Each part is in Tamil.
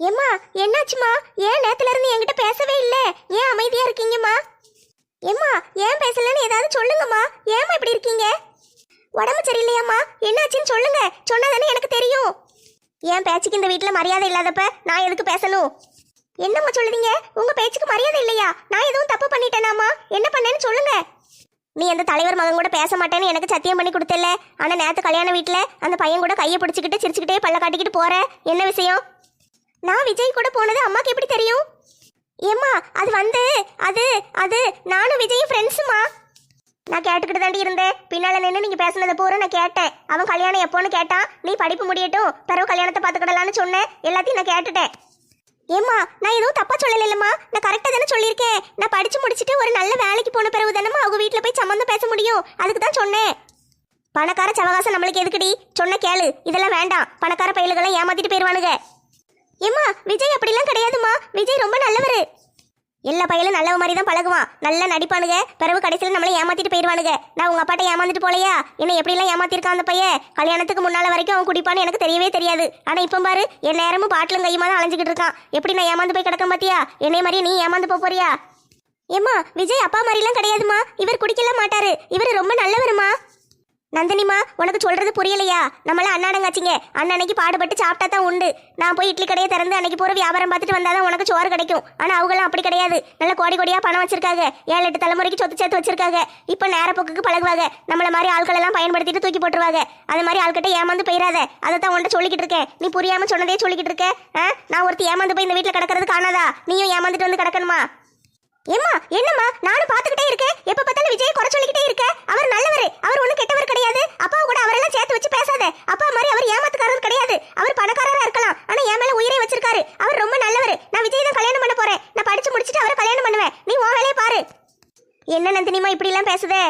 ஏம்மா என்னாச்சுமா ஏன் நேத்துல இருந்து என்கிட்ட பேசவே இல்ல? ஏன் அமைதியா இருக்கீங்கம்மா? ஏம்மா ஏன் பேசலன்னு ஏதாவது சொல்லுங்கம்மா. ஏம்மா இப்படி இருக்கீங்க? உடம்பு சரியில்லையாம்மா? என்னாச்சுன்னு சொல்லுங்க. சொன்னாதானே எனக்கு தெரியும். ஏன் பேச்சுக்கு இந்த வீட்டில் மரியாதை இல்லாதப்ப நான் எதுக்கு பேசணும்? என்னம்மா சொல்லுதீங்க? உங்க பேச்சுக்கு மரியாதை இல்லையா? நான் எதுவும் தப்பு பண்ணிட்டேனாமா என்ன பண்ணேன்னு சொல்லுங்க. நீ அந்த தலைவர் மகன் கூட பேச மாட்டேன்னு எனக்கு சத்தியம் பண்ணி கொடுத்தல ஆனா நேத்து கல்யாண வீட்டில் அந்த பையன் கூட கையை பிடிச்சிக்கிட்டு சிரிச்சுக்கிட்டே பல்ல காட்டிக்கிட்டு போற. என்ன விஷயம்? நான் விஜய் கூட போனது அம்மாக்கு எப்படி தெரியும்? ஏம்மா அது வந்து அது அது நானும் விஜயும் ஃப்ரெண்ட்ஸுமா நான் கேட்டுக்கிட்டு தாண்டி இருந்தேன். பின்னால் நின்று நீங்கள் பேசுனதை பூரா நான் கேட்டேன். அவன் கல்யாணம் எப்போன்னு கேட்டான். நீ படிப்பு முடியட்டும். பிறகு கல்யாணத்தை பார்த்துக்கிடலான்னு சொன்னேன். எல்லாத்தையும் நான் கேட்டுட்டேன். ஏம்மா நான் எதுவும் தப்பாக சொல்லலைல்லம்மா. நான் கரெக்டாக தானே சொல்லியிருக்கேன். நான் படித்து முடிச்சுட்டு ஒரு நல்ல வேலைக்கு போன பிறகு தானம்மா அவங்க வீட்டில் போய் சம்மந்தம் பேச முடியும். அதுக்கு தான் சொன்னேன். பணக்கார சவகாசம் நம்மளுக்கு எதுக்குடி? சொன்ன கேளு. இதெல்லாம் வேண்டாம். பணக்கார பயில்களை ஏமாத்திட்டு போயிடுவானுங்க ஏம்மா விஜய் அப்படிலாம் கிடையாதும்மா. விஜய் ரொம்ப நல்லவர். எல்லா பையலும் நல்லவ மாதிரி தான் பழகுவான். நல்லா நடிப்பானுங்க. பிறகு கடைசியில் நம்மளை ஏமாத்திட்டு போயிடுவானுங்க. நான் உங்க அப்பாட்ட ஏமாந்துட்டு போலையா? என்ன எப்படிலாம் ஏமாத்திருக்கான் அந்த பையன்? கல்யாணத்துக்கு முன்னால வரைக்கும் அவன் குடிப்பான்னு எனக்கு தெரியவே தெரியாது. ஆனா இப்போ பாரு என் நேரமும் பாட்டிலும் கையுமா தான் அலைஞ்சிக்கிட்டு இருக்கான். எப்படி நான் ஏமாந்து போய் கிடக்க பாத்தியா? என்னைய மாதிரியே நீ ஏமாந்து போக போறியா? ஏம்மா விஜய் அப்பா மாதிரிலாம் கிடையாதுமா இவர் குடிக்கலாம் மாட்டாரு. இவர் ரொம்ப நல்லவருமா நந்தினிமா உனக்கு சொல்றது புரியலையா? நம்மளாம் அண்ணாடங்காச்சிங்க அண்ணனைக்கு பாடுபட்டு சாப்பிட்டா தான் உண்டு. நான் போய் இட்லி கடையை திறந்து அன்னைக்கு போற வியாபாரம் பார்த்துட்டு வந்தாதான் உனக்கு சோறு கிடைக்கும். ஆனா அவங்களாம் அப்படி கிடையாது. நல்ல கோடி கோடியா பணம் வச்சிருக்காங்க. ஏழு எட்டு தலைமுறைக்கு சொத்து சேர்த்து வச்சிருக்காங்க. இப்ப நேரப்போக்குக்கு பழகுவாங்க. நம்மள மாதிரி ஆட்கள் எல்லாம் பயன்படுத்திட்டு தூக்கி போட்டுருவாங்க. அது மாதிரி ஆள்கிட்ட ஏமாந்து போயிடாத அதை தான் உன்ட்ட சொல்லிக்கிட்டு இருக்கேன். நீ புரியாம சொன்னதே சொல்லிக்கிட்டு இருக்க. ஆ? நான் ஒருத்தி ஏமாந்து போய் இந்த வீட்டுல கிடக்கிறது காணாதா? நீயும் ஏமாந்துட்டு வந்து கிடக்கணுமா? ஏம்மா என்னம்மா? நானும் பாத்துக்கிட்டே இருக்கேன். எப்ப பார்த்தாலும் விஜய் குறை சொல்லிக்கிட்டே இருக்க. அவர் நல்லவர். அவர் ஒண்ணும் கெட்டவர் கிடையாது. அப்பா கூட அவரெல்லாம் சேர்த்து வச்சு பேசாத. அப்பா மாதிரி அவர் ஏமாத்துக்காரர் கிடையாது. அவர் பணக்காரரா இருக்கலாம். ஆனா என் மேல உயிரை வச்சிருக்காரு. அவர் ரொம்ப நல்லவர். நான் விஜய் தான் கல்யாணம் பண்ண போறேன். நான் படிச்சு முடிச்சிட்டு அவரை கல்யாணம் பண்ணுவேன். நீ உன் வேலையை பாரு. என்ன நந்தினிமா இப்படி எல்லாம் பேசுதே?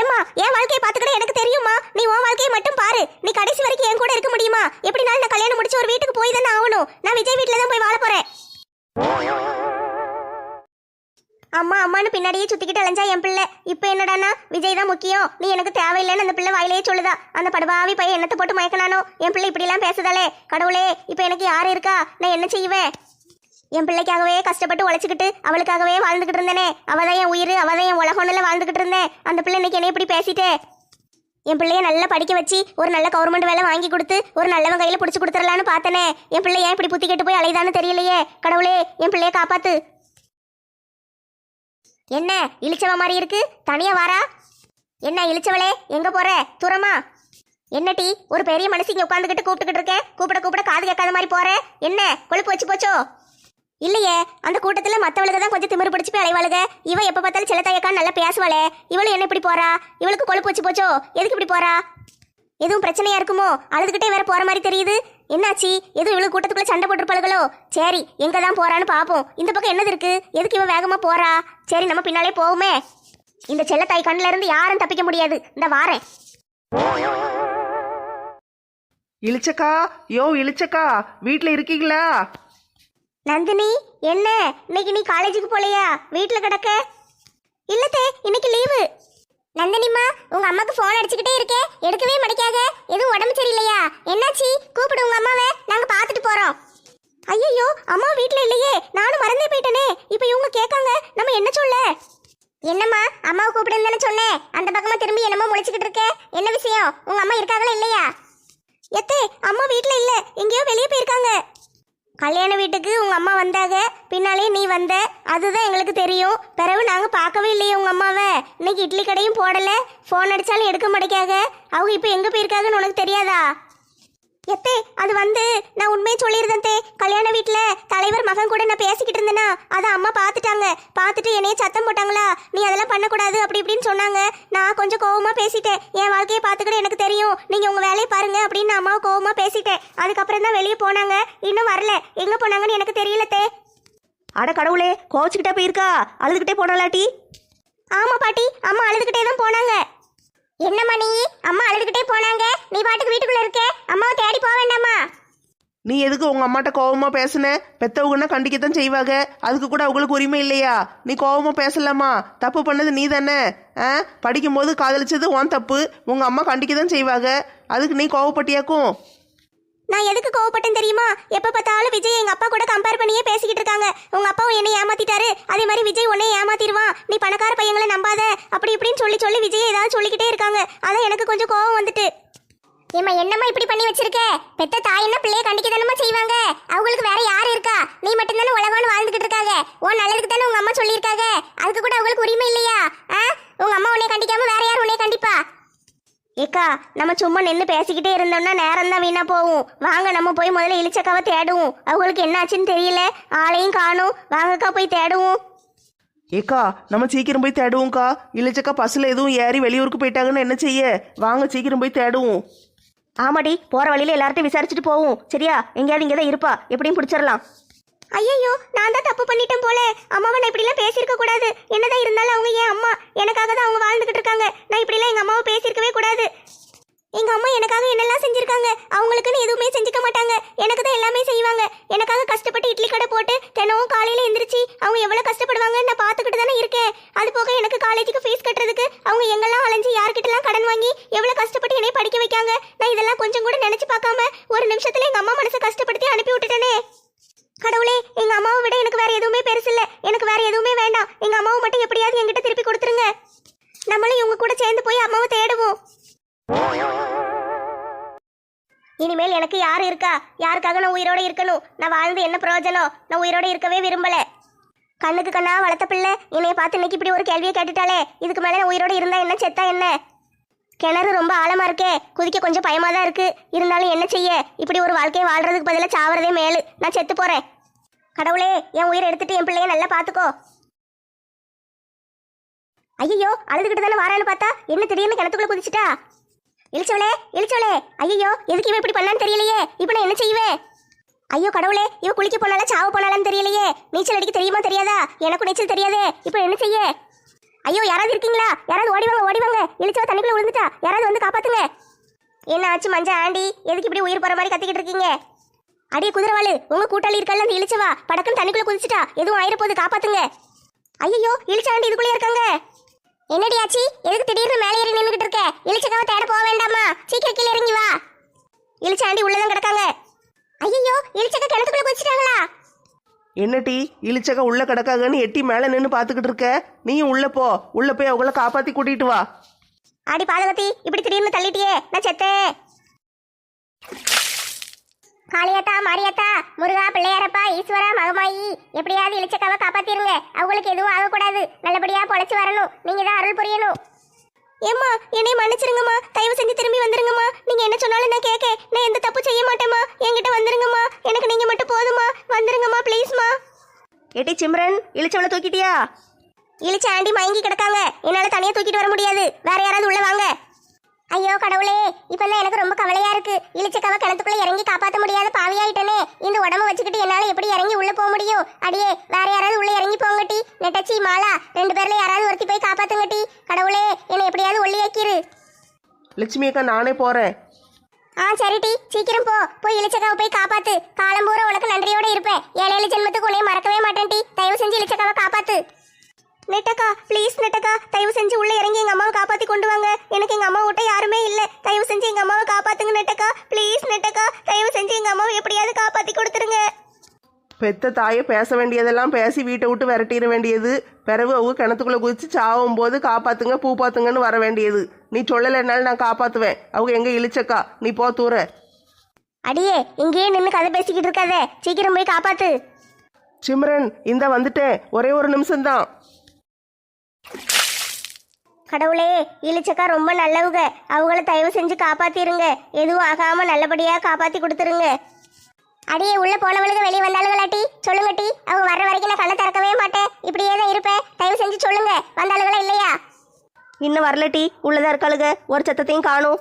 ஏம்மா என் வாழ்க்கையை பாத்துக்கிட்டே எனக்கு தெரியுமா நீ உன் வாழ்க்கையை மட்டும் பாரு. நீ கடைசி வரைக்கும் என் கூட இருக்க முடியுமா? எப்படினாலும் நான் கல்யாணம் முடிச்சு ஒரு வீட்டுக்கு போய் தானே ஆகணும். நான் விஜய் வீட்டுல தான் போய் வாழ போறேன். அம்மா அம்மான்னு பின்னாடியே சுத்திக்கிட்டு அலைஞ்சா என் பிள்ளை. இப்போ என்னடானா விஜய் தான் முக்கியம். நீ எனக்கு தேவையில்லைன்னு அந்த பிள்ளை வாயிலேயே சொல்லுதா. அந்த படுபாவி பையன் என்னத்தை போட்டு மயக்கனானோ? என் பிள்ளை இப்படிலாம் பேசுதாலே கடவுளே இப்போ எனக்கு யார் இருக்கா? நான் என்ன செய்வேன் என் பிள்ளைக்காகவே கஷ்டப்பட்டு உழைச்சிக்கிட்டு அவளுக்காகவே வாழ்ந்துகிட்டு இருந்தேனே. அவள் தான் என் உயிர் அவள் தான் என் உலகம்ல வாழ்ந்துகிட்டு இருந்தேன். அந்த பிள்ளை இன்னைக்கு என்ன இப்படி பேசிட்டே. என் பிள்ளைய நல்லா படிக்க வச்சு ஒரு நல்ல கவர்மெண்ட் வேலை வாங்கி கொடுத்து ஒரு நல்லவன் கையில் பிடிச்சி கொடுத்துடலான்னு பார்த்தனே. என் பிள்ளை ஏன் இப்படி புத்தி கெட்டு போய் அலைதான்னு தெரியலையே. கடவுளே என் பிள்ளைய காப்பாத்து. என்ன இழிச்சவ மாதிரி இருக்கு? தனியா வாரா? என்ன இழிச்சவளே எங்க போற? தூரமா? என்ன டீ ஒரு பெரிய மனசு இங்க உட்காந்துக்கிட்டு கூப்பிட்டுக்கிட்டு இருக்கேன் கூப்பிட கூப்பிட காது கேட்காத மாதிரி போற? என்ன கொழுப்பு வச்சு போச்சோ? இல்லையே அந்த கூட்டத்துல மத்தவளுக்கு தான் கொஞ்சம் திமிரு பிடிச்சு போய் அலைவாளுக. இவ எப்ப பார்த்தாலும் செல்லத்தாயக்கா நல்லா பேசுவாளே. இவளும் என்ன இப்படி போறா? இவளுக்கு கொழுப்பு வச்சு போச்சோ? எதுக்கு இப்படி போறா? எதுவும் பிரச்சனையா இருக்குமோ? அழுதுகிட்டே வேற போற மாதிரி தெரியுது. என்னாச்சு? எதுவும் இவ்வளவு கூட்டத்துக்குள்ள சண்டை போட்டுருப்பாளுகளோ? சரி எங்க தான் போறான்னு பாப்போம். இந்த பக்கம் என்னது இருக்கு? எதுக்கு இவ வேகமா போறா? சரி நம்ம பின்னாலே போவோமே. இந்த செல்லத்தாய் கண்ணுல இருந்து யாரும் தப்பிக்க முடியாது. இந்த வாரேன். இழிச்சக்கா யோ இழிச்சக்கா வீட்டில் இருக்கீங்களா? நந்தினி என்ன? இன்னைக்கு நீ காலேஜுக்கு போலையா? வீட்ல கிடக்க? இல்லத்தே இன்னைக்கு லீவு நந்தினிமா உங்க அம்மாக்கு ஃபோன் அடிச்சுக்கிட்டே இருக்கே. எடுக்கவே மடிக்காத. எதுவும் உடம்பு சரியில்லையா? என்னாச்சு? கூப்பிடு உங்க அம்மாவை. நாங்க பார்த்துட்டு போறோம். ஐயோ அம்மா வீட்ல இல்லையே. நானும் மறந்தே போயிட்டேனே. இப்போ இவங்க கேட்காங்க. நம்ம என்ன சொல்ல? என்னம்மா அம்மாவை கூப்பிடுன்னு சொன்னேன் அந்த பக்கமா திரும்பி என்னமோ முழிச்சுக்கிட்டு இருக்கே. என்ன விஷயம்? உங்க அம்மா இருக்காங்களா இல்லையா? எத்தே அம்மா வீட்ல இல்ல. எங்கேயோ வெளியே போயிருக்காங்க. கல்யாண வீட்டுக்கு உங்க அம்மா வந்தாங்க. பின்னாலே நீ வந்த. அதுதான் எங்களுக்கு தெரியும். பிறகு நாங்க பார்க்கவே இல்லையே உங்க அம்மாவை. இன்னைக்கு இட்லி கடையும் போடல. ஃபோன் அடிச்சாலும் எடுக்க மாட்டேக்காக. அவங்க இப்போ எங்க போயிருக்காங்கன்னு உனக்கு தெரியாதா? எத்தே அது வந்து நான் உண்மையை சொல்லியிருந்தேன் தே. கல்யாண வீட்டில் தலைவர் மகன் கூட நான் பேசிக்கிட்டு இருந்தேனா அதை அம்மா பார்த்துட்டாங்க. பார்த்துட்டு என்னைய சத்தம் போட்டாங்களா? நீ அதெல்லாம் பண்ணக்கூடாது அப்படி இப்படின்னு சொன்னாங்க. நான் கொஞ்சம் கோவமா பேசிட்டேன். என் வாழ்க்கையை பார்த்துக்கிட்டு எனக்கு தெரியும். நீங்கள் உங்கள் வேலையை பாருங்க அப்படின்னு நான் அம்மாவை கோவமா பேசிட்டேன். அதுக்கப்புறம் தான் வெளியே போனாங்க. இன்னும் வரல. எங்கே போனாங்கன்னு எனக்கு தெரியல தே. அட கடவுளே கோச்சிக்கிட்டே போயிருக்கா? அழுதுகிட்டே போனாலாட்டி ஆமா பாட்டி அம்மா அழுதுகிட்டே தான் போனாங்க. என்னம்மா நீ? அம்மா அழுதுகிட்டே போனாங்க. நீ பாட்டுக்கு வீட்டுக்குள்ள இருக்க? அம்மாவை தேடி போக வேண்டாமா நீ எதுக்கு உங்க அம்மாட்ட கோவமா பேசுன? பெத்தவங்கன்னா கண்டிக்கத்தான் செய்வாங்க. அதுக்கு கூட அவங்களுக்கு உரிமை இல்லையா? நீ கோவமா பேசலாமா தப்பு பண்ணது நீ தானே ஆ? படிக்கும்போது காதலிச்சது உன் தப்பு. உங்க அம்மா கண்டிக்க தான் செய்வாங்க. அதுக்கு நீ கோவப்பட்டியாக்கும்? நான் எதுக்கு கோவப்பட்டேன் தெரியுமா? எப்ப பார்த்தாலும் விஜய் எங்க அப்பா கூட கம்பேர் பண்ணியே பேசிக்கிட்டு இருக்காங்க. உங்க அப்பாவும் என்னை ஏமாத்திட்டாரு. அதே மாதிரி விஜய் உன்னை ஏமாத்திடுவான். நீ பணக்கார பையங்களை நம்பாத. அப்படி இப்படின்னு சொல்லி சொல்லி விஜய் ஏதாவது சொல்லிக்கிட்டே இருக்காங்க. அதான் எனக்கு கொஞ்சம் கோவம் வந்துட்டு. ஏமா என்னம்மா இப்படி பண்ணி வச்சிருக்க? பெத்த தாயின்னா பிள்ளைய கண்டிக்க தானமா செய்வாங்க? அவங்களுக்கு வேற யாரு இருக்கா? நீ மட்டும் தானே உலகம்னு வாழ்ந்துகிட்டு இருக்காங்க. உன் நல்லதுக்கு தானே உங்க அம்மா சொல்லியிருக்காங்க. அதுக்கு கூட அவங்களுக்கு உரிமை இல்லையா? ஆ? உங்க அம்மா உன்னை கண்டிக்காம வேற யார் உன்னை கண்டிப்பா? ஏக்கா நம்ம சும்மா நின்று பேசிக்கிட்டே இருந்தோம்னா நேரம் தான் வீணா போகும். வாங்க நம்ம போய் முதல்ல இளிச்சக்காவை தேடுவோம். அவங்களுக்கு என்னாச்சுன்னு தெரியல. ஆளையும் காணும். வாங்கக்கா போய் தேடுவோம். ஏக்கா நம்ம சீக்கிரம் போய் தேடுவோம்க்கா. இல்லச்சக்கா பஸ்ஸில் எதுவும் ஏறி வெளியூருக்கு போயிட்டாங்கன்னு என்ன செய்ய? வாங்க சீக்கிரம் போய் தேடுவோம். ஆமாடி போற வழியில எல்லார்ட்டையும் விசாரிச்சுட்டு போவோம். சரியா? எங்கேயாவது இங்கே தான் இருப்பா. எப்படியும் பிடிச்சிடலாம் ஐயோ நான் தான் தப்பு பண்ணிட்டேன் போல. அம்மாவை நான் இப்படிலாம் பேசியிருக்க கூடாது. என்னதான் இருந்தாலும் அவங்க என் அம்மா. எனக்காக தான் அவங்க வாழ்ந்துகிட்டு இருக்காங்க. நான் இப்படிலாம் எங்க அம்மாவை பேசியிருக்கவே கூடாது. எங்க அம்மா எனக்காக என்னெல்லாம் செஞ்சிருக்காங்க? அவங்களுக்குன்னு எதுவுமே செஞ்சுக்க மாட்டாங்க. எனக்கு தான் எல்லாமே செய்வாங்க. எனக்காக கஷ்டப்பட்டு இட்லி கடை போட்டு தினமும் காலையில எந்திரிச்சு அவங்க எவ்வளவு கஷ்டப்படுவாங்கன்னு நான் பார்த்துக்கிட்டு தானே இருக்கேன். அது போக எனக்கு காலேஜுக்கு ஃபீஸ் கட்டுறதுக்கு அவங்க எங்கெல்லாம் அலைஞ்சு யார்கிட்டலாம் கடன் வாங்கி எவ்வளவு கஷ்டப்பட்டு என்னை படிக்க வைக்காங்க? நான் இதெல்லாம் கொஞ்சம் கூட நினைச்சு பார்க்காம ஒரு நிமிஷத்துல எங்க அம்மா மனசை கஷ்டப்படுத்தி அனுப்பி விட்டுட்டேனே. கடவுளே எங்க அம்மாவை விட எனக்கு வேற எதுவுமே பெருசு இல்ல. எனக்கு வேற எதுவுமே வேண்டாம். எங்க அம்மாவை மட்டும் எப்படியாவது என்கிட்ட திருப்பி கொடுத்துருங்க. நம்மளும் இவங்க கூட சேர்ந்து போய் அம்மாவை தேடுவோம். இனிமேல் எனக்கு யார் இருக்கா? யாருக்காக நான் உயிரோட இருக்கணும்? நான் வாழ்ந்து என்ன பிரயோஜனம்? நான் உயிரோட இருக்கவே விரும்பல. கண்ணுக்கு கண்ணா வளர்த்த பிள்ளை என்னைய பார்த்து இன்னைக்கு இப்படி ஒரு கேள்வியை கேட்டுட்டாலே இதுக்கு மேலே நான் உயிரோட இருந்தா என்ன? செத்தா என்ன? கிணறு ரொம்ப ஆழமா இருக்கே. குதிக்க கொஞ்சம் பயமா தான் இருக்கு. இருந்தாலும் என்ன செய்ய? இப்படி ஒரு வாழ்க்கையை வாழ்றதுக்கு பதிலாக சாவறதே மேலு. நான் செத்து போறேன். கடவுளே என் உயிரை எடுத்துட்டு என் பிள்ளைய நல்லா பாத்துக்கோ. ஐயோ அழுதுகிட்டு தானே வாரான்னு பார்த்தா? என்ன திடீர்னு கிணத்துக்குள்ள குதிச்சிட்டா? இழிச்சவளே இழிச்சவளே ஐயோ எதுக்கு இவன் இப்படி பண்ணான்னு தெரியலையே. இப்போ நான் என்ன செய்வேன்? ஐயோ கடவுளே இவ குளிக்க போனாலும் சாவு போனாலும் தெரியலையே. நீச்சல் அடிக்க தெரியுமா தெரியாதா? எனக்கும் நீச்சல் தெரியாதே. இப்போ என்ன செய்ய? ஐயோ யாராவது இருக்கீங்களா? யாராவது ஓடி வாங்க ஓடி வாங்க. இழிச்சவ தண்ணிக்குள்ள விழுந்துட்டா. யாராவது வந்து காப்பாத்துங்க. என்ன ஆச்சு மஞ்ச ஆண்டி? எதுக்கு இப்படி உயிர் போற மாதிரி கத்திக்கிட்டு இருக்கீங்க? அடியே குதிரவாளு உங்க கூட்டாளி இருக்கல அந்த இழிச்சவா படக்குன்னு தண்ணிக்குள்ள குதிச்சிட்டா. எதுவும் ஆயிர போது காப்பாத்துங்க ஐயோ இழிச்சாண்டி இதுக்குள்ளே இருக்காங்க. என்னடி ஆச்சி? எதுக்கு திடீர்னு மேலே ஏறி நின்றுகிட்டு இருக்க? இழிச்சக்காவை தேட போக வேண்டாமா? சீக்கிரம் கீழே இறங்கி வா. இழிச்ச ஆண்டி உள்ளதான் கிடக்காங்க. ஐயோ இழிச்சக்கா கிணத்துக்குள்ள குதிச்சிட்டாங்களா? என்ன டீ? இழிச்சக்கா உள்ள கிடக்காங்கன்னு எட்டி மேலே நின்று பார்த்துக்கிட்டு இருக்க? நீயும் உள்ள போ. உள்ள போய் அவங்கள காப்பாத்தி கூட்டிட்டு வா. ஆடி பாதகத்தி இப்படி திடீர்னு தள்ளிட்டியே. நான் செத்தேன் காளியாத்தா மாரியாத்தா முருகா பிள்ளையாரப்பா ஈஸ்வரா மகமாயி எப்படியாவது இளிச்சக்காவை காப்பாத்திருங்க. அவங்களுக்கு எதுவும் ஆகக்கூடாது. நல்லபடியா பொழைச்சு வரணும். நீங்க தான் அருள் புரியணும். ஏம்மா என்னை மன்னிச்சிருங்கம்மா. தயவு செஞ்சு திரும்பி வந்துருங்கம்மா. நீங்க என்ன சொன்னாலும் நான் கேட்க. நான் எந்த தப்பு செய்ய மாட்டேம்மா. என்கிட்ட வந்துருங்கம்மா. எனக்கு நீங்க மட்டும் போதுமா வந்துருங்கம்மா ப்ளீஸ்மா ஏட்டி சிம்ரன் இழிச்சவளை தூக்கிட்டியா? இழிச்ச ஆண்டி மயங்கி கிடக்காங்க. என்னால தனியா தூக்கிட்டு வர முடியாது. வேற யாராவது உள்ள வாங்க. ஐயோ கடவுளே இப்பெல்லாம் எனக்கு ரொம்ப கவலையா இருக்கு. இழிச்சக்காவ கிணத்துக்குள்ள இறங்கி காப்பாத்த முடியாத பாவியாயிட்டனே. இந்த உடம்ப வச்சுக்கிட்டு என்னால எப்படி இறங்கி உள்ள போக முடியும்? அடியே வேற யாராவது உள்ள இறங்கி போங்கட்டி நெட்டச்சி மாலா ரெண்டு பேர்ல யாராவது ஒருத்தி போய் காப்பாத்துங்கட்டி கடவுளே என்னை எப்படியாவது ஒல்லியாக்கிரு. லட்சுமி அக்கா நானே போறேன். ஆ சரிட்டி சீக்கிரம் போ. போய் இளிச்சக்காவை போய் காப்பாத்து. காலம் பூரா உனக்கு நன்றியோட இருப்பேன். ஏழு ஏழு ஜென்மத்துக்கு உன்னை மறக்கவே மாட்டேன் டி. தயவு செஞ்சு இளிச்சக்காவை காப்பாத்து. நெட்டக்கா ப்ளீஸ் நெட்டக்கா தயவு செஞ்சு உள்ள இறங்கி எங்க அம்மாவை காப்பாத்தி கொண்டு வாங்க. எனக்கு எங்க அம்மா விட்ட யாருமே இல்ல. தயவு செஞ்சு எங்க அம்மாவை காப்பாத்துங்க நெட்டக்கா. ப்ளீஸ் நெட்டக்கா தயவு செஞ்சு எங்க அம்மாவை எப்படியாவது காப்பாத்தி கொடுத்துருங்க. பெத்த தாயை பேச வேண்டியதெல்லாம் பேசி வீட்டை விட்டு விரட்டிட வேண்டியது. பிறகு அவங்க கிணத்துக்குள்ள குதிச்சு சாவும் போது காப்பாத்துங்க பூ பாத்துங்கன்னு வர வேண்டியது. நீ சொல்லலைன்னாலும் நான் காப்பாத்துவேன். அவங்க எங்க இழிச்சக்கா? நீ போ தூர. அடியே இங்கேயே நின்று கதை பேசிக்கிட்டு இருக்காத. சீக்கிரம் போய் காப்பாத்து. சிம்ரன் இந்த வந்துட்டேன். ஒரே ஒரு நிமிஷம்தான். கடவுளே இளிச்சக்கா ரொம்ப நல்லவங்க. அவங்கள தயவு செஞ்சு காப்பாத்திருங்க. எதுவும் ஆகாம நல்லபடியா காப்பாத்தி கொடுத்துருங்க. அடியே உள்ள போனவளுக்கு வெளியே வந்தாளுங்களாட்டி சொல்லுங்க டி. அவங்க வர்ற வரைக்கும் நான் கண்ணை திறக்கவே மாட்டேன். இப்படியே தான் இருப்பேன். தயவு செஞ்சு சொல்லுங்க. வந்தாளுங்களா இல்லையா? இன்னும் வரல டீ. உள்ளதா இருக்காளுங்க. ஒரு சத்தத்தையும் காணும்.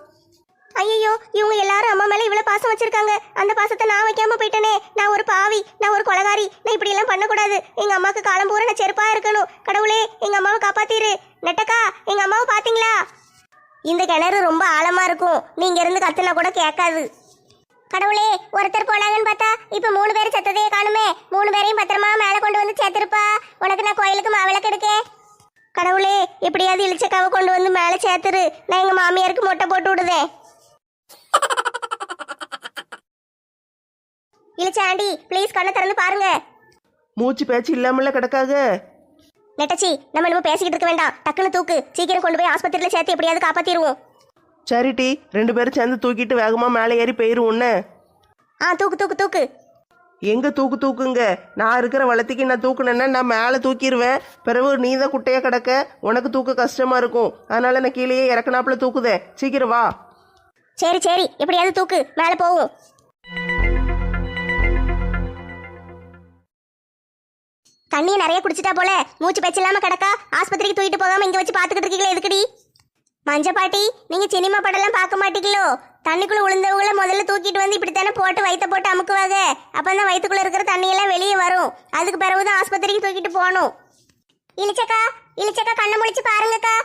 ஐயோ இவங்க எல்லாரும் அம்மா மேல இவ்வளவு பாசம் வச்சிருக்காங்க. அந்த பாசத்தை நான் வைக்காம போயிட்டேனே. நான் ஒரு பாவி நான் ஒரு கொலகாரி. நான் இப்படி எல்லாம் பண்ணக்கூடாது. எங்க அம்மாக்கு காலம் பூரா நான் செருப்பா இருக்கணும். கடவுளே எங்க அம்மாவை காப்பாத்திரு. நெட்டக்கா எங்க அம்மாவை பாத்தீங்களா? இந்த கிணறு ரொம்ப ஆழமா இருக்கும். நீங்க இருந்து கத்துனா கூட கேட்காது. கடவுளே ஒருத்தர் போனாங்கன்னு பார்த்தா இப்ப மூணு பேரும் செத்ததையே காணுமே. மூணு பேரையும் பத்திரமா மேல கொண்டு வந்து சேர்த்திருப்பா. உனக்கு நான் கோயிலுக்கு மாவிளக்கு எடுக்கேன் கடவுளே எப்படியாவது இளிச்சக்காவை கொண்டு வந்து மேலே சேர்த்துரு. நான் எங்கள் மாமியாருக்கு மொட்டை போட்டு விடுதேன். இழிச்ச ஆண்டி ப்ளீஸ் கண்ணை திறந்து பாருங்க. மூச்சு பேச்சு இல்லாமல கிடக்காக? நெட்டச்சி நம்ம நம்ம பேசிக்கிட்டு இருக்க வேண்டாம். டக்குன்னு தூக்கு. சீக்கிரம் கொண்டு போய் ஆஸ்பத்திரியில சேர்த்து எப்படியாவது காப்பாத்திடுவோம் சரி டி ரெண்டு பேரும் சேர்ந்து தூக்கிட்டு வேகமா மேலே ஏறி போயிருவோன்னு ஆ தூக்கு தூக்கு தூக்கு. எங்க தூக்கு தூக்குங்க? நான் இருக்கிற வளர்த்திக்கு நான் தூக்குனேன்னா நான் மேலே தூக்கிடுவேன் பிறகு நீ தான் குட்டையா கிடக்க? உனக்கு தூக்க கஷ்டமா இருக்கும். அதனால நான் கீழேயே இறக்குனாப்புல தூக்குதே. சீக்கிரம் வா. சரி சரி. எப்படியாவது தூக்கு. மேலே போவோம். தண்ணியை நிறைய குடிச்சிட்டா போல. மூச்சு பேச்சு இல்லாம கிடக்கா? ஆஸ்பத்திரிக்கு தூக்கிட்டு போகாம இங்க வச்சு பாத்துக்கிட்டு இருக்கீங்களே எதுக்குடி? மஞ்ச பாட்டி நீங்க சினிமா படம்லாம் பார்க்க மாட்டீங்களோ? தண்ணிக்குள்ள உளுந்தவங்கள முதல்ல தூக்கிட்டு வந்து இப்படித்தானே போட்டு வயிற்ற போட்டு அமுக்குவாங்க. அப்பதான் வயிற்றுக்குள்ள இருக்கிற தண்ணியெல்லாம் வெளியே வரும். அதுக்கு பிறகுதான் ஆஸ்பத்திரிக்கு தூக்கிட்டு போகணும். இழிச்சக்கா இழிச்சக்கா கண்ணை முடிச்சு பாருங்கக்கா.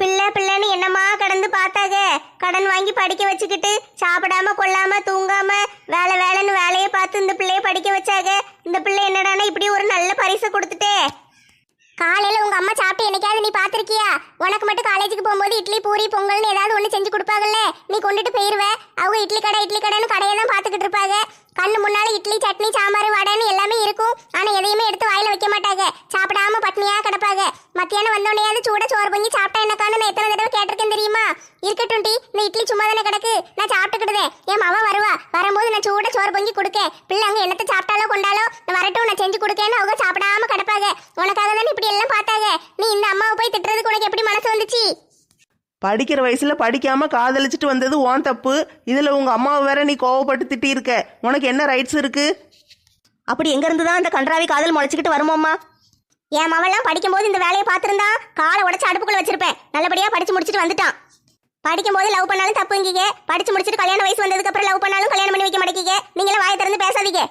பிள்ளை பிள்ளைன்னு என்னமா கடந்து பார்த்தாங்க? கடன் வாங்கி படிக்க வச்சுக்கிட்டு சாப்பிடாம கொள்ளாம தூங்காம வேலை வேலைன்னு வேலையை பார்த்து இந்த பிள்ளைய படிக்க வச்சாங்க. இந்த பிள்ளை என்னடானா இப்படி ஒரு நல்ல பரிசை கொடுத்துட்டே. காலையில உங்க அம்மா சாப்பிட்டு என்னைக்காவது நீ பாத்திருக்கியா உனக்கு மட்டும் காலேஜுக்கு போகும்போது இட்லி பூரி பொங்கல்னு ஏதாவது ஒண்ணு செஞ்சு கொடுப்பாங்கல்ல? நீ கொண்டுட்டு போயிருவ. அவங்க இட்லி கடை இட்லி கடைன்னு கடையை தான் பாத்துக்கிட்டு இருப்பாங்க. கண்ணு முன்னால இட்லி சட்னி சாம்பார் வடைன்னு எல்லாமே இருக்கும். ஆனா எதையுமே எடுத்து வாயில வைக்க மாட்டாங்க. சாப்பிடாம பட்னியா கிடப்பாங்க. மத்தியானம் வந்தோடனேயாவது சூட சோறு பொங்கி சாப்பிட்டா என்னக்கான்னு நான் எத்தனை தடவை கேட்டிருக்கேன் தெரியுமா? இருக்கட்டும் டி இந்த இட்லி சும்மா தானே கிடக்கு. நான் சாப்பிட்டுக்கிடுதேன் என் மவ வருவா. வரும்போது நான் சூட சோறு பொங்கி கொடுக்க பிள்ளை அங்க என்னத்தை சாப்பிட்டாலோ கொண்டாலோ நான் வரட்டும் நான் செஞ்சு கொடுக்கேன்னு அவங்க சாப்பிடாம உனக்காக தானே இப்படி எல்லாம் பார்த்தாங்க? நீ இந்த அம்மாவை போய் திட்டுறதுக்கு உனக்கு எப்படி மனசு வந்துச்சு? படிக்கிற வயசுல படிக்காம காதலிச்சிட்டு வந்தது உன் தப்பு. இதுல உங்க அம்மாவை வேற நீ கோவப்பட்டு திட்டி இருக்க உனக்கு என்ன ரைட்ஸ் இருக்கு? அப்படி எங்க இருந்து தான் இந்த கன்றாவி காதல் முளைச்சிக்கிட்டு வருமோம்மா என் மவெல்லாம் படிக்கும்போது இந்த வேலையை பார்த்திருந்தா காலை உடச்சு அடுப்புக்குள்ள வச்சிருப்பேன். நல்லபடியா படிச்சு முடிச்சிட்டு வந்துட்டான். படிக்கும்போது லவ் பண்ணாலும் தப்புங்கீங்க படிச்சு முடிச்சிட்டு கல்யாண வயசு வந்ததுக்கு அப்புறம் லவ் பண்ணாலும் கல்யாணம் பண்ணி வைக்க மாட்டேங்க நீங்களும் வாயை திறந்து பேசாதீங்க.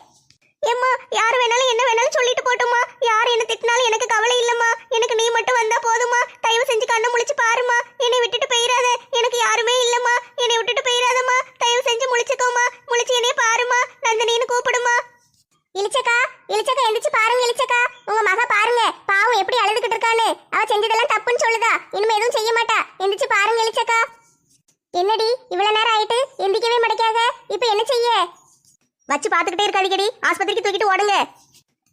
ஏம்மா யார் வேணாலும் என்ன வேணாலும் சொல்லிட்டு போட்டுமா யார் என்ன திட்டினாலும் எனக்கு கவலை இல்லம்மா. எனக்கு நீ மட்டும் வந்தா போதுமா தயவு செஞ்சு கண்ணை முழிச்சு பாருமா என்னை விட்டுட்டு போயிடாத எனக்கு யாருமே இல்லம்மா என்னை விட்டுட்டு போயிடாதம்மா தயவு செஞ்சு முழிச்சுக்கோமா முழிச்சு என்னைய பாருமா நந்தினின்னு கூப்பிடுமா இளிச்சக்கா இளிச்சக்கா எந்திரிச்சு பாருங்க இளிச்சக்கா உங்க மக பாருங்க பாவம் எப்படி அழுதுகிட்டு இருக்கான்னு அவ செஞ்சதெல்லாம் தப்புன்னு சொல்லுதா இனிமே எதுவும் செய்ய மாட்டா எந்திரிச்சு பாருங்க இளிச்சக்கா என்னடி இவ்வளவு நேரம் ஆயிட்டு எந்திக்கவே மாட்டேக்காக இப்ப என்ன செய்ய வச்சு பாத்துக்கிட்டே இருக்காதிக்கடி ஆஸ்பத்திரிக்கு தூக்கிட்டு ஓடுங்க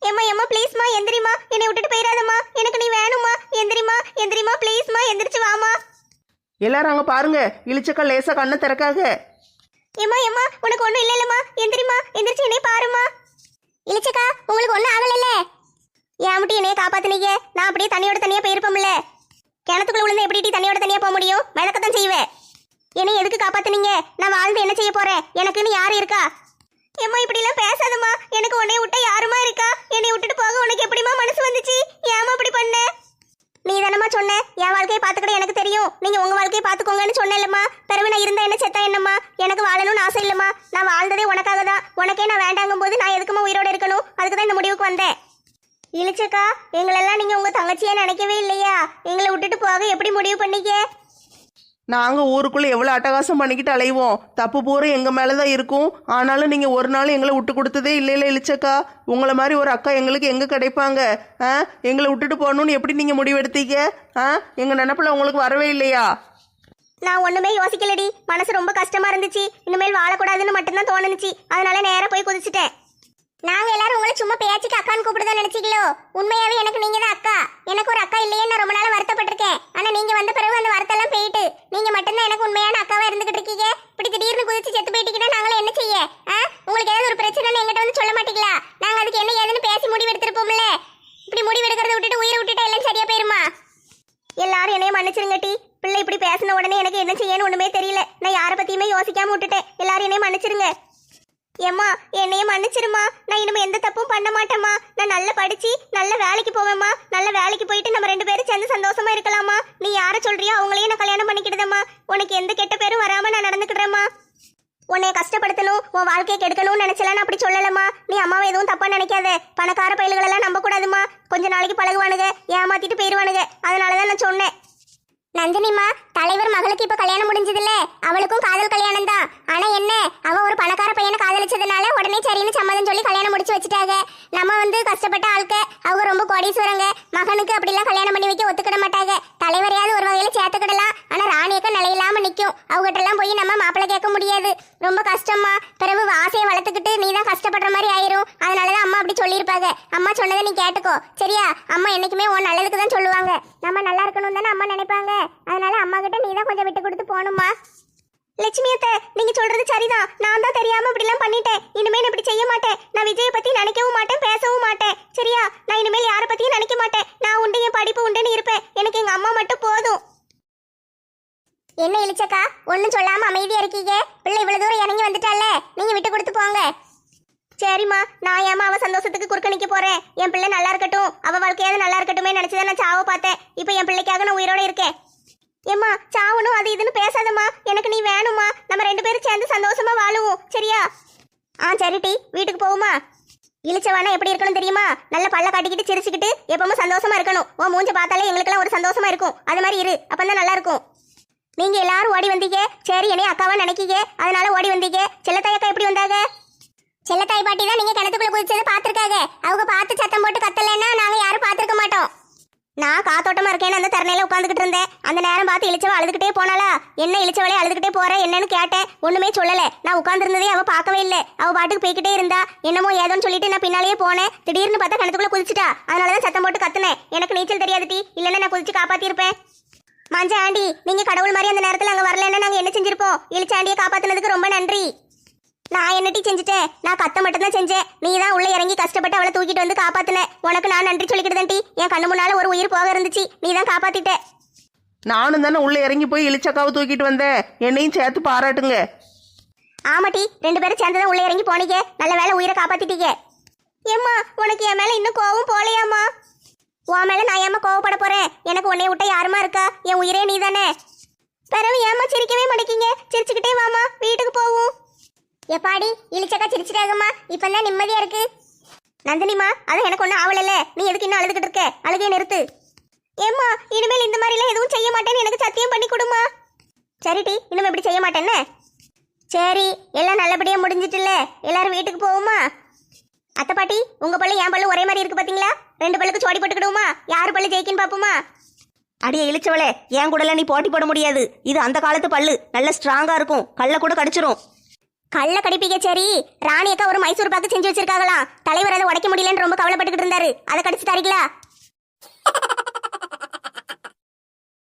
ஏம்மா ஏம்மா ப்ளீஸ்மா எந்திரிமா என்னை விட்டுட்டு போயிடாதம்மா எனக்கு நீ வேணுமா எந்திரிமா எந்திரிமா ப்ளீஸ்மா எந்திரிச்சு வாமா எல்லாரும் அங்க பாருங்க. இழிச்சக்கா லேசா கண்ணை திறக்காக. ஏம்மா ஏம்மா உனக்கு ஒண்ணும் இல்ல இல்லம்மா எந்திரிமா எந்திரிச்சு என்னை பாருமா இழிச்சக்கா உங்களுக்கு ஒண்ணும் ஆகலல்ல? ஏன் மட்டும் என்னைய காப்பாத்துனீங்க? நான் அப்படியே தண்ணியோட தனியா போயிருப்போம்ல. கிணத்துக்குள்ள விழுந்து எப்படி தண்ணியோட தனியா போக முடியும்? விளக்கத்தான் செய்வேன். என்னை எதுக்கு காப்பாத்துனீங்க? நான் வாழ்ந்து என்ன செய்ய போறேன்? எனக்குன்னு யாரு இருக்கா? ஏம்மா இப்படி எல்லாம் பேசாதம்மா. எனக்கு உன்னை விட்ட யாருமா இருக்கா? என்னை விட்டுட்டு போக உனக்கு எப்படிமா மனசு வந்துச்சு? ஏமா இப்படி பண்ண? நீ தானம்மா சொன்ன? என் வாழ்க்கையை பார்த்துக்கிட எனக்கு தெரியும். நீங்க உங்க வாழ்க்கையை பார்த்துக்கோங்கன்னு சொன்னேன்லம்மா. பிறகு நான் இருந்தா என்ன செத்தா என்னம்மா? எனக்கு வாழணும்னு ஆசை இல்லம்மா. நான் வாழ்ந்ததே உனக்காக தான். உனக்கே நான் வேண்டாங்கும் போது நான் எதுக்குமா உயிரோடு இருக்கணும்? அதுக்கு தான் இந்த முடிவுக்கு வந்தேன். இழிச்சக்கா எங்களெல்லாம் நீங்க உங்க தங்கச்சியா நினைக்கவே இல்லையா? எங்களை விட்டுட்டு போக எப்படி முடிவு பண்ணிக்க? நாங்கள் ஊருக்குள்ளே எவ்வளோ அட்டகாசம் பண்ணிக்கிட்டு அலைவோம்? தப்பு பூரா எங்கள் மேலே தான் இருக்கும். ஆனாலும் நீங்கள் ஒரு நாள் எங்களை விட்டு கொடுத்ததே இல்லைல்ல இழிச்சக்கா உங்களை மாதிரி ஒரு அக்கா எங்களுக்கு எங்கே கிடைப்பாங்க? ஆ? எங்களை விட்டுட்டு போகணும்னு எப்படி நீங்கள் முடிவெடுத்தீங்க? ஆ? எங்கள் நினப்பில் உங்களுக்கு வரவே இல்லையா? நான் ஒண்ணுமே யோசிக்கலடி. மனசு ரொம்ப கஷ்டமா இருந்துச்சு. இனிமேல் வாழக்கூடாதுன்னு மட்டும்தான் தோணுச்சு. அதனால நேரா போய் குதிச்சிட்டேன். சும்மா பேச்சுக்கு அக்கான்னு கூப்பிடுதான் நினைச்சிக்கலோ உண்மையாவே எனக்கு நீங்க தான் அக்கா. எனக்கு ஒரு அக்கா இல்லையே நான் ரொம்ப நாள் வருத்தப்பட்டிருக்கேன். ஆனா நீங்க வந்த பிறகு அந்த வருத்தெல்லாம் போயிட்டு நீங்க மட்டும்தான் எனக்கு உண்மையான அக்காவா இருந்துகிட்டு இருக்கீங்க? இப்படி திடீர்னு குதிச்சு செத்து போயிட்டீங்கன்னா நாங்களும் என்ன செய்ய? உங்களுக்கு ஏதாவது ஒரு பிரச்சனைன்னு எங்கிட்ட வந்து சொல்ல மாட்டீங்களா? நாங்க அதுக்கு என்ன ஏதுன்னு பேசி முடிவெடுத்திருப்போம்ல இப்படி முடிவெடுக்கிறத விட்டுட்டு உயிரை விட்டுட்டா எல்லாம் சரியா போயிருமா? எல்லாரும் என்னைய மன்னிச்சிருங்க டி. பிள்ளை இப்படி பேசின உடனே எனக்கு என்ன செய்யணும் ஒண்ணுமே தெரியல. நான் யாரை பத்தியுமே யோசிக்காம விட்டுட்டேன். எல்லாரும் என்னைய மன்னிச்சிருங்க. ஏம்மா என்னைய மன்னிச்சிருமா நான் இனிமே எந்த தப்பும் பண்ண மாட்டேம்மா. நான் நல்லா படிச்சு நல்ல வேலைக்கு போவேம்மா. நல்ல வேலைக்கு போயிட்டு நம்ம ரெண்டு பேரும் சேர்ந்து சந்தோஷமா இருக்கலாமா நீ யாரை சொல்றியோ அவங்களையும் நான் கல்யாணம் பண்ணிக்கிடுதம்மா. உனக்கு எந்த கெட்ட பேரும் வராம நான் நடந்துக்கிடுறேம்மா. உன்னை கஷ்டப்படுத்தணும் உன் வாழ்க்கையை கெடுக்கணும்னு நினைச்சலாம் அப்படி சொல்லலம்மா. நீ அம்மாவை எதுவும் தப்பா நினைக்காத. பணக்கார பயல்களெல்லாம் நம்ப கூடாதுமா கொஞ்ச நாளைக்கு பழகுவானுங்க ஏமாத்திட்டு போயிருவானுங்க. அதனாலதான் நான் சொன்னேன். நந்தினிமா தலைவர் மகளுக்கு இப்ப கல்யாணம் முடிஞ்சதுல அவளுக்கும் காதல் கல்யாணம் தான் ஆனா என்ன அவ ஒரு பணக்கார பையனை காதலிச்சதுனால உடனே சரின்னு சம்மதம் சொல்லி கல்யாணம் முடிச்சு வச்சுட்டாங்க. நம்ம வந்து கஷ்டப்பட்ட ஆளுக்க அவங்க ரொம்ப கோடீஸ்வரங்க. மகனுக்கு அப்படிலாம் கல்யாணம் பண்ணி வைக்க ஒத்துக்கிட மாட்டாங்க. தலைவர் தெரியும் நிக்கும் எல்லாம் போய் நம்ம மாப்பிள்ளை கேட்க முடியாது. ரொம்ப கஷ்டமா பிறகு ஆசையை வளர்த்துக்கிட்டு நீ தான் கஷ்டப்படுற மாதிரி ஆயிரும். அதனாலதான் அம்மா அப்படி சொல்லியிருப்பாங்க. அம்மா சொன்னதை நீ கேட்டுக்கோ. சரியா? அம்மா என்னைக்குமே உன் நல்லதுக்கு தான் சொல்லுவாங்க. நம்ம நல்லா இருக்கணும் தானே அம்மா நினைப்பாங்க. அதனால அம்மா கிட்ட நீ தான் கொஞ்சம் விட்டு கொடுத்து போகணுமா லட்சுமி அத்தை நீங்க சொல்றது சரிதான். நான் தான் தெரியாம இப்படி எல்லாம் பண்ணிட்டேன் இனிமே இப்படி செய்ய மாட்டேன். நான் விஜய பத்தி நினைக்கவும் மாட்டேன் பேசவும் மாட்டேன். சரியா? நான் இனிமேல் யாரை பத்தியும் நினைக்க மாட்டேன். நான் உண்டு என் படிப்பு உண்டுன்னு இருப்பேன். எனக்கு எங்க அம்மா மட்டும் போதும். என்ன இழிச்சக்கா ஒன்றும் சொல்லாம அமைதியா இருக்கீங்க? பிள்ளை இவ்வளவு தூரம் இறங்கி வந்துட்டால? நீங்க விட்டு கொடுத்து போங்க. சரிம்மா நான் ஏமா அவ சந்தோஷத்துக்கு குறுக்க நிக்க போறேன்? என் பிள்ளை நல்லா இருக்கட்டும். அவ வாழ்க்கையாவது நல்லா இருக்கட்டுமே நினைச்சுதான் நான் சாவ பார்த்தேன். இப்போ என் பிள்ளைக்காக நான் உயிரோட இருக்கேன். ஏம்மா சாவணும் அது இதுன்னு பேசாதம்மா. எனக்கு நீ வேணுமா நம்ம ரெண்டு பேரும் சேர்ந்து சந்தோஷமா வாழுவோம். சரியா? ஆ சரி வீட்டுக்கு போகுமா இழிச்சவானா எப்படி இருக்கணும் தெரியுமா? நல்ல பல்ல காட்டிக்கிட்டு சிரிச்சுக்கிட்டு எப்பவும் சந்தோஷமா இருக்கணும். உன் மூஞ்ச பார்த்தாலே எங்களுக்கெல்லாம் ஒரு சந்தோஷமா இருக்கும். அது மாதிரி இரு. அப்பந்தான் நல்லா இருக்கும். நீங்க எல்லாரும் ஓடி வந்தீங்க. சரி என்னைய அக்காவா நினைக்கீங்க. அதனால ஓடி வந்தீங்க. செல்லத்தாயக்கா எப்படி வந்தாங்க? செல்லத்தாய் பாட்டி தான் நீங்க கிணத்துக்குள்ள குதிச்சது பாத்திருக்காங்க அவங்க பார்த்து சத்தம் போட்டு கத்தலைன்னா நாங்க யாரும் பாத்துருக்க மாட்டோம். நான் காத்தோட்டமா இருக்கேன்னு அந்த தரணையில உட்காந்துக்கிட்டு இருந்தேன். அந்த நேரம் பார்த்து இழிச்சவ அழுதுகிட்டே போனாளா? என்ன இழிச்சவளே அழுதுகிட்டே போற? என்னன்னு கேட்டேன். ஒண்ணுமே சொல்லல. நான் உட்காந்துருந்ததே அவ பார்க்கவே இல்லை. அவ பாட்டுக்கு போய்கிட்டே இருந்தா. என்னமோ ஏதோன்னு சொல்லிட்டு நான் பின்னாலேயே போனேன். திடீர்னு பார்த்தா கிணத்துக்குள்ள குதிச்சிட்டா. அதனாலதான் சத்தம் போட்டு கத்துனேன். எனக்கு நீச்சல் தெரியாது டி. இல்லைன்னா நான் குதிச்சு காப்பாத்திருப்பேன் மஞ்ச ஆண்டி நீங்க கடவுள் மாதிரி அந்த நேரத்துல அங்க வரலன்னா நாங்க என்ன செஞ்சிருப்போம்? இழிச்ச ஆண்டியை காப்பாத்துனதுக்கு ரொம்ப நன்றி. நான் என்னட்டி செஞ்சுட்டேன்? நான் கத்த மட்டும் தான் செஞ்சேன். நீ தான் உள்ள இறங்கி கஷ்டப்பட்டு அவளை தூக்கிட்டு வந்து காப்பாத்துன. உனக்கு நான் நன்றி சொல்லிக்கிட்டு டி என் கண்ணு முன்னால ஒரு உயிர் போக இருந்துச்சு. நீ தான் காப்பாத்திட்ட. நானும் தானே உள்ள இறங்கி போய் இழிச்சக்காவை தூக்கிட்டு வந்தேன். என்னையும் சேர்த்து பாராட்டுங்க. ஆமாட்டி ரெண்டு பேரும் சேர்ந்து தான் உள்ள இறங்கி போனீங்க. நல்ல வேளை உயிரை காப்பாத்திட்டீங்க. ஏம்மா உனக்கு என் மேல இன்னும் கோவம் போலையாம்மா? உன் மேல நான் ஏமா கோவப்பட போறேன்? எனக்கு உன்னை விட்ட யாருமா இருக்கா? என் உயிரே நீ தானே பிறகு ஏமா சிரிக்கவே மாட்டேங்கிங்க சிரிச்சுக்கிட்டே வாமா வீட்டுக்கு போவோம். எப்பாடி இழிச்சக்கா சிரிச்சிட்டாங்கம்மா. இப்பதான் நிம்மதியா இருக்கு. நந்தினிமா அது எனக்கு ஒன்றும் ஆவலல்ல. நீ எதுக்கு இன்னும் அழுதுகிட்டு இருக்க? அழுகையை நிறுத்து. ஏம்மா இனிமேல் இந்த மாதிரிலாம் எதுவும் செய்ய மாட்டேன்னு எனக்கு சத்தியம் பண்ணி கொடுமா சரிடி இனிமே இப்படி செய்ய மாட்டேன்னு சரி எல்லாம் நல்லபடியாக முடிஞ்சிட்டுல்ல. எல்லாரும் வீட்டுக்கு போவோமா? அத்தை பாட்டி உங்கள் பள்ளி என் பள்ளி ஒரே மாதிரி இருக்கு பார்த்தீங்களா ரெண்டு பல்லுக்கு சோடி போட்டுக்கிடுவோமா? யார் பல்லு ஜெயிக்கின்னு பாப்போமா? அடியே இழிச்சவளே என் கூடல நீ போட்டி போட முடியாது. இது அந்த காலத்து பல்லு. நல்ல ஸ்ட்ராங்கா இருக்கும். கல்ல கூட கடிச்சிரும். கள்ள கடிப்பீங்க சரி. ராணி அக்கா ஒரு மைசூர் பாக்கு செஞ்சு வச்சிருக்காங்களாம். தலைவர் அதை உடைக்க முடியலன்னு ரொம்ப கவலைப்பட்டுக்கிட்டு இருந்தாரு. அதை கடிச்சு தரீங்களா?